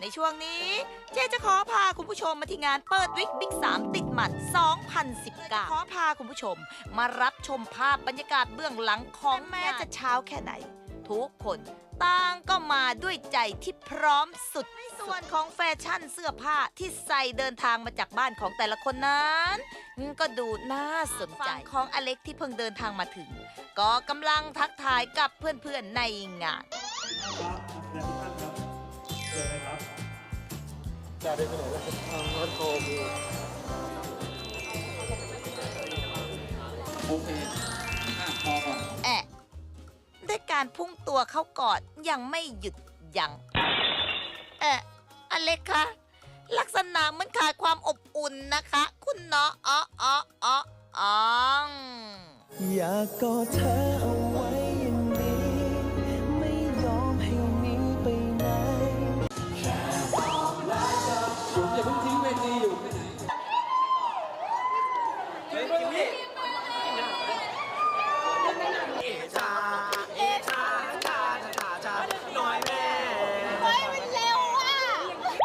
ในช่วงนี้เจ๊จะขอพาคุณผู้ชมมาที่งานเปิดวิกบิ๊ก3ติดหมัด 2019 ขอพาคุณผู้ชมมารับชมภาพบรรยากาศเบื้องหลังของแม้จะเช้าแค่ไหน ทุกคนต่างก็มาด้วยใจที่พร้อมสุด ในส่วนของแฟชั่นเสื้อผ้าที่ใส่เดินทางมาจากบ้านของแต่ละคนนั้น ก็ดูน่าสนใจของอเล็กที่เพิ่งเดินทางมาถึง ก็กำลังทักทายกับเพื่อนๆในงาน จะได้ไปไหนแล้วรถโทรโอเคอะพอก่อนแอะด้วยการพุ่งตัวเข้ากอดยังไม่หยุดยัง้งแอะอเล็กคะลักษณะมือนขาดความอบอุ่นนะคะ คุณเนาะอ๋ออ๋ออ๋ออ๋องอยากกอดเธอ